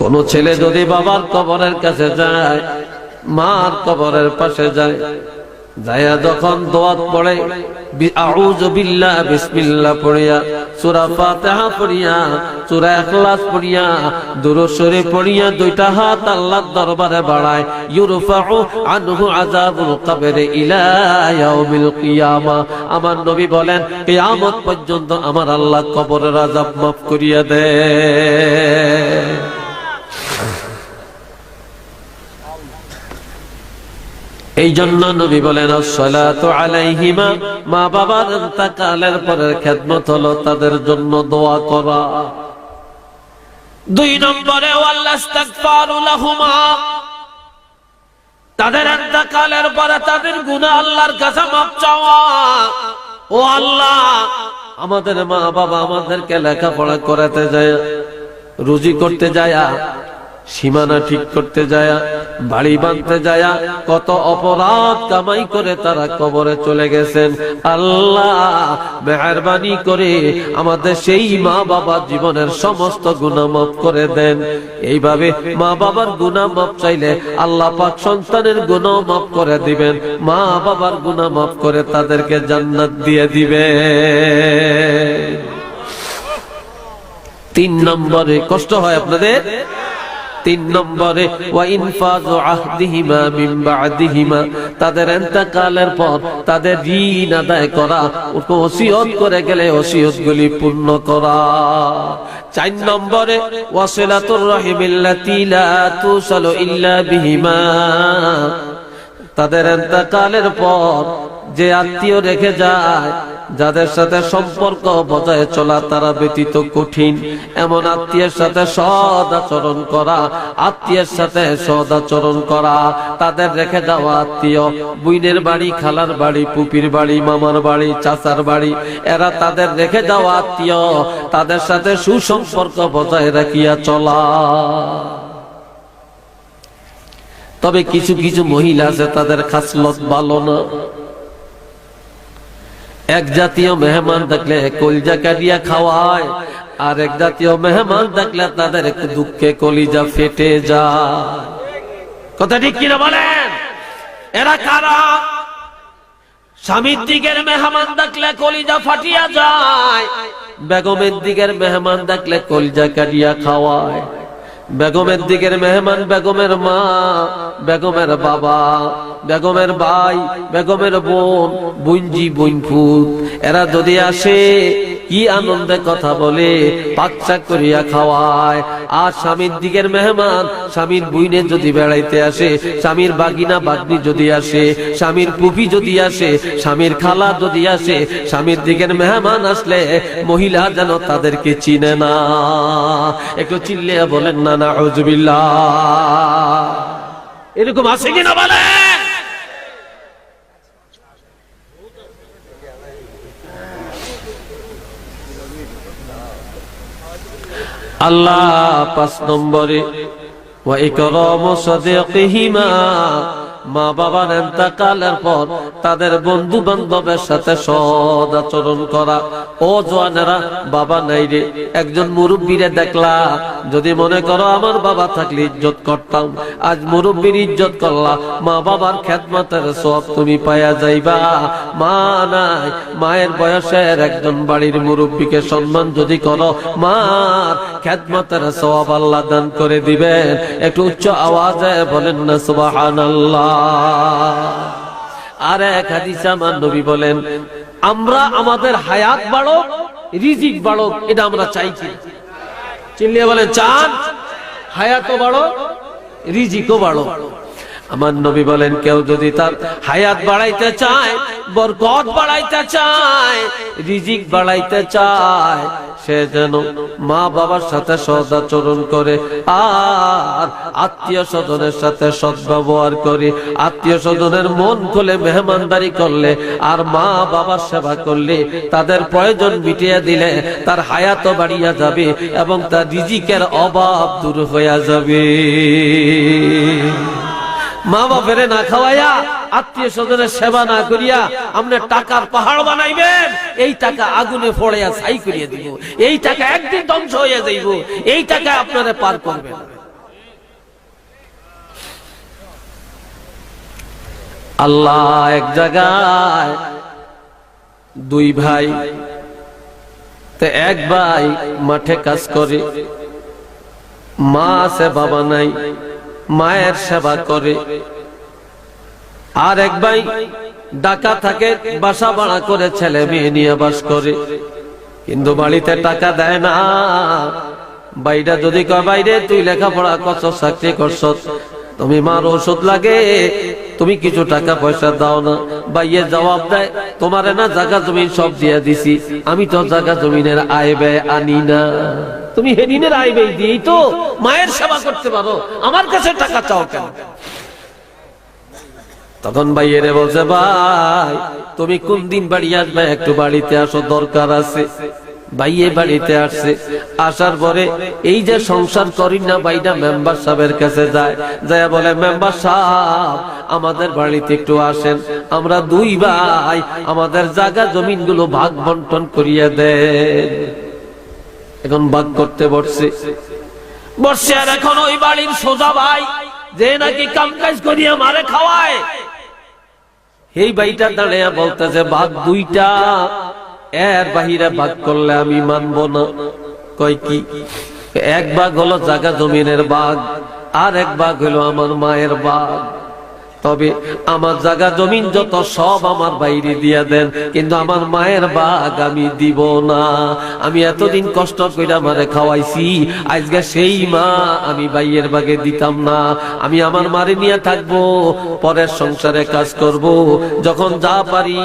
কোন ছেলে যদি বাবার কবরের কাছে যায়, মার কবরের পাশে যায় যায়া যখন দোয়াত পড়ে আউযু বিল্লাহ, বিসমিল্লাহ পড়িয়া, সূরা ফাতিহা পড়িয়া, সূরা ইখলাস পড়িয়া, দুরূদ শরীফ পড়িয়া দুইটা হাত আল্লাহর দরবারে বাড়ায়, ইউরফাউ আনহু আযাবুল কবরে ইলা ইয়াউমিল কিয়ামা। আমার নবী বলেন, কিয়ামত পর্যন্ত আমার আল্লাহ কবরের আযাব মাফ করিয়া দেয় এই জন্য নবী বলেন আলাইহিমা। মা বাবার ইন্তেকালের পরের খেদমত হলো তাদের জন্য দোয়া করা। দুই নম্বরে তাদের ইন্তেকালের পরে তাদের গুনাহ আল্লাহর কাছে মাফ চাওয়া। ও আল্লাহ, আমাদের মা বাবা আমাদেরকে লেখাপড়া করাতে যায়, রুজি করতে যায়। সীমানা ঠিক করতে যায়, বাড়ি বাঁধতে যায়, কত অপরাধ কামাই করে তারা কবরে চলে গেছেন। আল্লাহ মেহরবানি করে আমাদের সেই মা বাবার জীবনের সমস্ত গুণামাপ করে দেন। এইভাবে মা বাবার গুণামাপ চাইলে আল্লাহ পাক সন্তানের গুণাও মাফ করে দিবেন। মা বাবার গুণামাপ করে তাদেরকে জান্নাত দিয়ে দিবে তিন নম্বরে কষ্ট হয় আপনাদের? তিন নম্বরে তাদের ইন্তেকালের পর তাদের ঋণ আদায় করা ওসিয়ত করে গেলে ওসিয়ত গুলি পূর্ণ করা। চার নম্বরে, ওয়াসিলাতুর রাহিমিল্লাতি লা তুসালু ইল্লা বিহিমা তাদের ইন্তেকালের পর যে আত্মীয় রেখে যায় যাদের সাথে সম্পর্ক বজায় চলা তারা ব্যতীত কঠিন। এমন আত্মীয়ের সাথে সদ আচরণ করা, আত্মীয়ের সাথে সদ আচরণ করা। তাদের রেখে যাওয়া আত্মীয়, বুইনের বাড়ি, খালার বাড়ি, পুপির বাড়ি, মামার বাড়ি, চাচার বাড়ি, এরা তাদের রেখে যাওয়া আত্মীয়। তাদের সাথে সুসম্পর্ক বজায় রাখিয়া চলা। তবে কিছু কিছু মহিলা আছে, তাদের খাসলত ভালো না। এক জাতীয় মেহমান দেখলে কলিজা কাটিয়া খাওয়ায়, আর এক জাতীয় মেহমান দেখলে তাদের দুঃখে কলিজা ফেটে যায়। কথা ঠিক কিনা বলেন? এরা কারা? স্বামীর দিকের মেহমান দেখলে কলিজা ফাটিয়া যায়, বেগমের দিকের মেহমান দেখলে কলিজা কাটিয়া খাওয়ায়। বেগমের দিকের মেহমান, বেগমের মা, বেগমের বাবা, বেগমের ভাই, বেগমের বোন, বুঞ্জি বুনফুত এরা যদি আসে কি আনন্দে কথা বলে পাচ্চা করিয়া খাওয়ায়। আর স্বামীর দিকের মেহমান, স্বামীর বুইনে যদি বেড়াইতে আসে, স্বামীর বাগিনা বাগনি যদি আসে, স্বামীর পুপি যদি আসে, স্বামীর খালা যদি আসে, স্বামীর দিকের মেহমান আসলে মহিলা যেন তাদেরকে চিনে না। একটু চিল্লিয়া বলেন, না না হজবিল্লা এরকম আছে কিনা বলেন? আল্লাহ পাঁচ নম্বরে মা বাবার এন্তাকালের পর তাদের বন্ধু বান্ধবের সাথে সদ আচরণ করা। ও জোয়ানেরা, বাবা নাই রে, একজন মুরব্বীরে দেখলা যদি মনে করো আমার বাবা থাকলে ইজ্জত করতাম, আজ মুরব্বীর ইজ্জত করলা, মা বাবার খেদমতের সব তুমি পায়া যাইবা। মা নাই, মায়ের বয়সের একজন বাড়ির মুরব্বীকে সম্মান যদি করো, মার খেদমতের সব আল্লাহ দান করে দিবেন। একটু উচ্চ আওয়াজে বলেন না, সুবহানাল্লাহ। আর এক হাদিসে আমার নবী বলেন, আমরা আমাদের হায়াত বাড়ক, রিজিক বাড়ক, এটা আমরা চাই কি চিল্লিয়ে বলে চান হায়াতও বাড়ো রিজিকও বাড়ো। আমার নবী বলেন, কেউ যদি তার হায়াত বাড়াইতে চায়, বরকত বাড়াইতে চায়, রিজিক বাড়াইতে চায়, সে যেন মা বাবার সাথে সদাচরণ করে, আর আত্মীয় স্বজনের সাথে সদ্ব্যবহার করে, আত্মীয় স্বজনের মন খুলে মেহমানদারি করলে, আর মা বাবার সেবা করলে, তাদের প্রয়োজন মিটিয়ে দিলে, তার হায়াত বাড়িয়া যাবে এবং তার রিজিকের অভাব দূর হইয়া যাবে। মা বাপের না খাওয়াইয়া আত্মীয় স্বজনের সেবা না করিয়া আমরা টাকার পাহাড় বানাইবেন, এই টাকা আগুনে ফড়াইয়া ছাই করিয়া দিব। এই টাকা একদিন ধ্বংস হইয়া যাইব, এই টাকা আপনারা পার করবেন। আল্লাহ এক জায়গায় দুই ভাই এক ভাই মাঠে কাজ করে, মা আছে, বাবা নাই। মায়ের সেবা করে। আর এক ভাই ডাকা থাকে, বাসা ভাড়া করে ছেলে মেয়ে নিয়ে বাস করে। কিন্তু বাড়িতে টাকা দেয় না। বাইরা যদি কয় বাইরে তুই লেখাপড়া করছ, চাকরি করছ? তুমি মার ওষুধ লাগে, তুমি কিছু টাকা পয়সা দাও না। বাইয়ে জবাব দেয়, তোমার না জায়গা জমিন সব দিয়ে দিছি, আমি তো জায়গা জমিনের আয় ব্যয় আনি না। তুমি হেদিনের আয় ব্যয় দিয়েই তো মায়ের সেবা করতে পারো, আমার কাছে টাকা চাও কেন? তখন ভাইয়েরে বলছে, ভাই, তুমি কোন দিন বাড়ি আসবে? একটু বাড়িতে আসো, দরকার আছে। বাড়িতে আসছে। আসার পরে এই যে সংসার করি না ভাইটা মেম্বার সাহেবের কাছে যায়। যায় বলে মেম্বার সাহেব আমাদের বাড়িতে একটু আসেন। আমরা দুই ভাই আমাদের জায়গা জমিনগুলো ভাগ বন্টন করিয়ে দেন। এখন ভাগ করতে বসছে। বসছে আর এখন ওই বাড়ির সোজা ভাই যে নাকি কাম কাজ করিয়া মারে খাওয়ায়। এই ভাইটা দাঁড়িয়ে বলতেছে ভাগ দুইটা। এর বাহিরে ভাগ করলে আমি মানব না। কয় কি? এক ভাগ হলো জাগা জমিনের বাঘ আর এক ভাগ হলো আমার মায়ের বাঘ তবে আমার জায়গা জমিন যত সব আমার বাইরে দিয়ে দেন, কিন্তু আমার মায়ের বাঘ আমি দিব না। আমি এতদিন কষ্ট করে আমারে খাওয়াইছি, আজকে সেই মা আমি বাইয়ের বাগে দিতাম না। আমি আমার মারে নিয়ে থাকব, পরের সংসারে কাজ করব, যখন যা পারি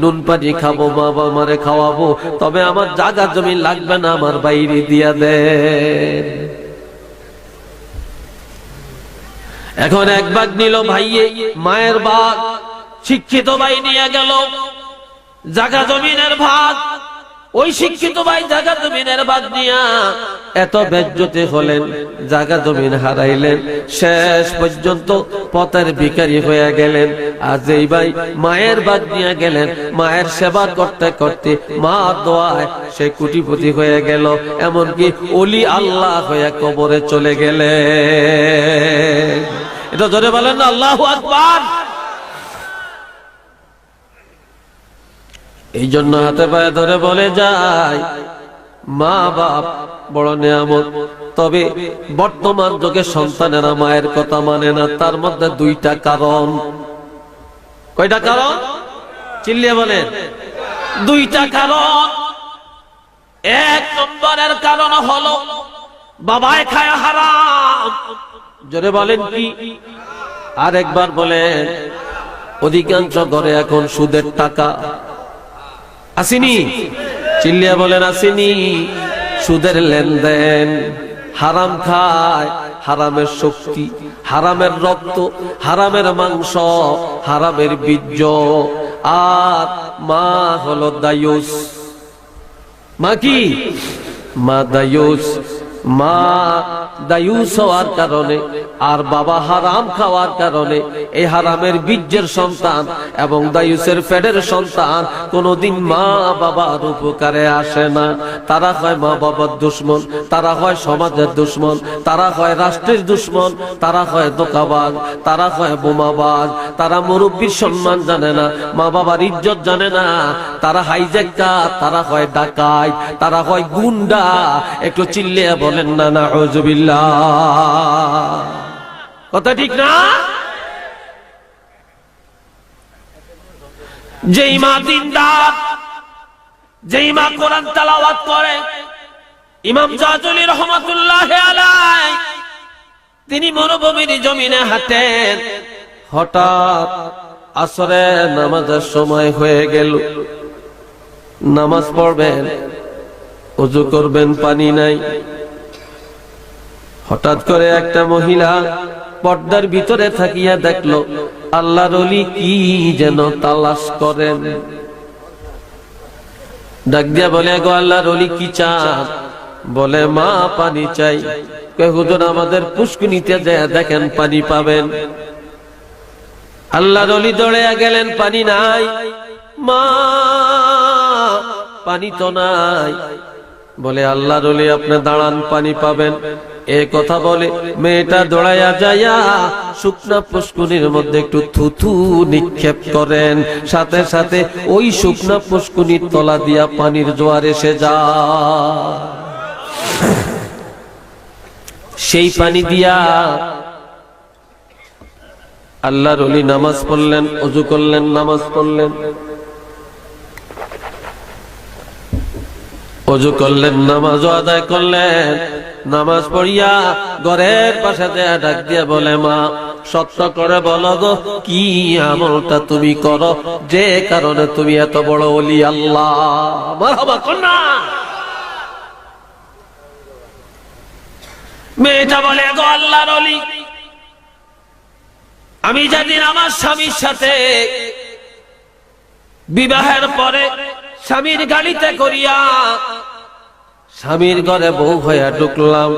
নুন পানি খাব মা মারে খাওয়াবো, তবে আমার জায়গা জমি লাগবে না আমার বাইরে দিয়া দেন। এখন এক বাঘ নিল ভাইয়ে, মায়ের বাঘ। শিক্ষিত ভাই নিয়ে গেল। জাগা জমিনের ভাগ। ওই শিক্ষিত ভাই জাগা জমিনের ভাগ নিয়া এত বেজ্জতে হলেন, জাগা জমিন হারাইলেন। শেষ পর্যন্ত পথের ভিকারি হয়ে গেলেন। আজ এই ভাই মায়ের বাদ নিয়ে গেলেন। মায়ের সেবা করতে করতে মা দোয়ায় সে কুটিপুটি হয়ে গেল। এমনকি অলি আল্লাহ হয়ে কবরে চলে গেলেন। এটা ধরে বলেন না, আল্লাহ আকবার। এই জন্য হাতে পায়ে ধরে বলে যায়, মা বাপ, বড় নিয়ামত। তবে বর্তমান যুগে সন্তানেরা মায়ের কথা মানে না, তার মধ্যে দুইটা কারণ। কয়টা কারণ? চিল্লিয়ে বলেন। দুইটা কারণ। এক নম্বরের কারণ হলো, বাবায় খায় হারাম। জোরে বলেন কি? আর একবার বলেন অধিকাংশ ঘরে এখন সুদের টাকা। আসিনি? চিল্লিয়া বলেন, আসিনি। সুদের লেনদেন হারাম খায়, হারামের শক্তি, হারামের রক্ত, হারামের মাংস, হারামের বীর্য। আর মা হলো দায়ুস। মা কি? মা দায়ুস। মা দায়ুস হওয়ার কারণে আর বাবা হারাম খাওয়ার কারণে এই হারামের বীর্যের সন্তান এবং দায়ুসের ফেডের সন্তান কোনদিন মা বাবার উপকারে আসে না। তারা হয় মা বাবার দুশ্মন, তারা হয় সমাজের দুশ্মন, তারা হয় রাষ্ট্রের দুশ্মন, তারা হয় দোকাবাজ তারা হয় বোমাবাজ, তারা মুরব্বীর সম্মান জানে না, মা বাবার ইজ্জত জানে না। তারা হাইজ্যাকা তারা হয় ডাকাই তারা হয় গুন্ডা, একটু চিল্লিয়া বলেন, না না হজবিল্লা কথা ঠিক না? যেই মা দিনদার যেই মা কোরআন তালাওয়াত করে, ইমাম জাজুলি রহমতুল্লাহ তিনি মরুভূমির জমিনে হাঁটেন। হঠাৎ আসরে নামাজের সময় হয়ে গেল। নামাজ পড়বেন উজু করবেন, পানি নাই। হঠাৎ করে একটা মহিলা পর্দার ভিতরে থাকিয়া দেখল, আল্লাহর কি যেন তালাশ করেন? ডাক দিয়া বলে, গো আল্লাহর কি চান? বলে, মা, পানি চাই। কে হুজুর, আমাদের পুষ্কুনিতে যায় দেখেন পানি পাবেন। আল্লাহর অলি দৌড়ে গেলেন, পানি নাই। মা, পানি তো নাই। বলে, আল্লাহর অলি আপনি দাঁড়ান, পানি পাবেন। এ কথা বলে মেয়েটা দৌড়াইয়া যাইয়া শুকনা পুষ্কুনির মধ্যে একটু থুথু নিক্ষেপ করেন। সাথে সাথে ওই শুকনা পুষ্কুনির তলা দিয়া পানির জোয়ার এসে যায়। সেই পানি দিয়া আল্লাহর অলি নামাজ পড়লেন অজু করলেন, নামাজ পড়লেন। অজু করলেন নামাজ আদায় করলেন। নামাজ পড়িয়া ঘরের পাশে ডাক দিয়ে বলে, মা, সত্য করে বলো গো, কি আমলটা তুমি করো? যে কারণে তুমি এত বড় অলি আল্লাহ। কন্যা! মেয়েটা বলে, গো আল্লাহর অলি আমি যেদিন আমার স্বামীর সাথে বিবাহের পরে স্বামীর গাড়িতে করিয়া স্বামীর ঘরে বউ হইয়া ঢুকলাম।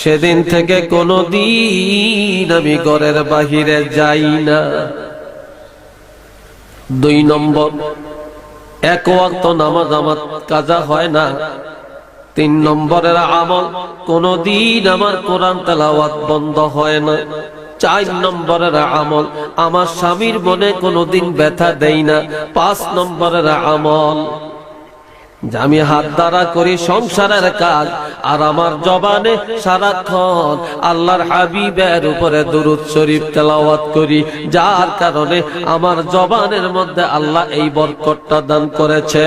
সেদিন থেকে কোনো দিন আমি ঘরের বাহিরে যাই না। দুই নম্বর, এক ওয়াক্ত নামাজ আমার কাজা হয় না। তিন নম্বরের আমল কোনো দিন আমার কোরআন তেলাওয়াত বন্ধ হয় না। চার নম্বরের আমল, আমার স্বামীর মনে কোনো দিন ব্যথা দেই না। পাঁচ নম্বরের আমল আমি হাত দ্বারা করি সংসারের কাজ, আর আমার জবানে সারাক্ষণ আল্লাহর হাবিবের উপরে দুরুদ শরীফ তেলাওয়াত করি, যার কারণে আমার জবানের মধ্যে আল্লাহ এই বরকটটা দান করেছে।